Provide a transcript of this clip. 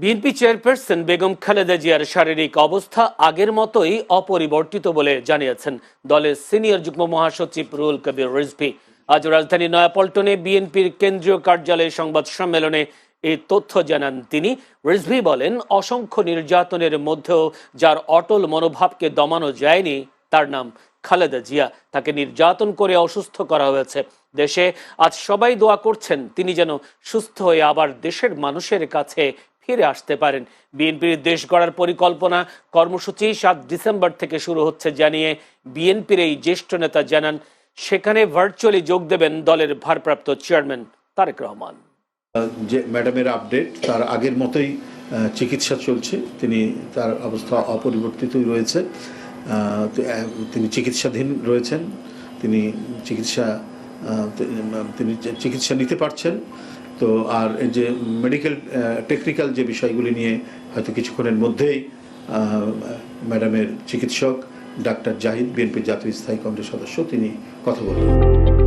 BNP chairperson Begum Khaleda জিয়ার শারীরিক অবস্থা আগের মতোই অপরিবর্তিত বলে জানিয়েছেন দলের সিনিয়র যুগ্ম মহাসচিব রুল কবির রিজভি। আজ রাজধানী নয়াপল্টনে বিএনপির কেন্দ্রীয় কার্যালয়ে সংবাদ সম্মেলনে এই তথ্য জানান তিনি। রিজভি বলেন, অসংখ্য নির্যাতনের মধ্যেও যার অটল মনোভাবকে দমানো যায়নি, তার নাম খালেদা জিয়া। তাকে নির্যাতন করে অসুস্থ করা হয়েছে। দেশে আজ সবাই দোয়া করছেন, তিনি যেন সুস্থ হয়ে আবার দেশের মানুষের কাছে ফিরে আসতে পারেন। বিএনপির দেশ গড়ার পরিকল্পনা কর্মসূচি সাত ডিসেম্বর থেকে শুরু হচ্ছে জানিয়ে বিএনপির এই জ্যেষ্ঠ নেতা জানান, সেখানে ভার্চুয়ালি যোগ দেবেন দলের ভারপ্রাপ্ত চেয়ারম্যান তারেক রহমান। যে ম্যাডামের আপডেট, তার আগের মতোই চিকিৎসা চলছে। তিনি, তার অবস্থা অপরিবর্তিতই রয়েছে। তিনি চিকিৎসাধীন রয়েছেন। তিনি চিকিৎসা তিনি চিকিৎসা নিতে পারছেন। তো আর এই যে মেডিকেল টেকনিক্যাল যে বিষয়গুলি নিয়ে হয়তো কিছুক্ষণের মধ্যেই ম্যাডামের চিকিৎসক ডাক্তার জাহিদ বিএনপির জাতীয় স্থায়ী কমিটির সদস্য, তিনি কথা বলবেন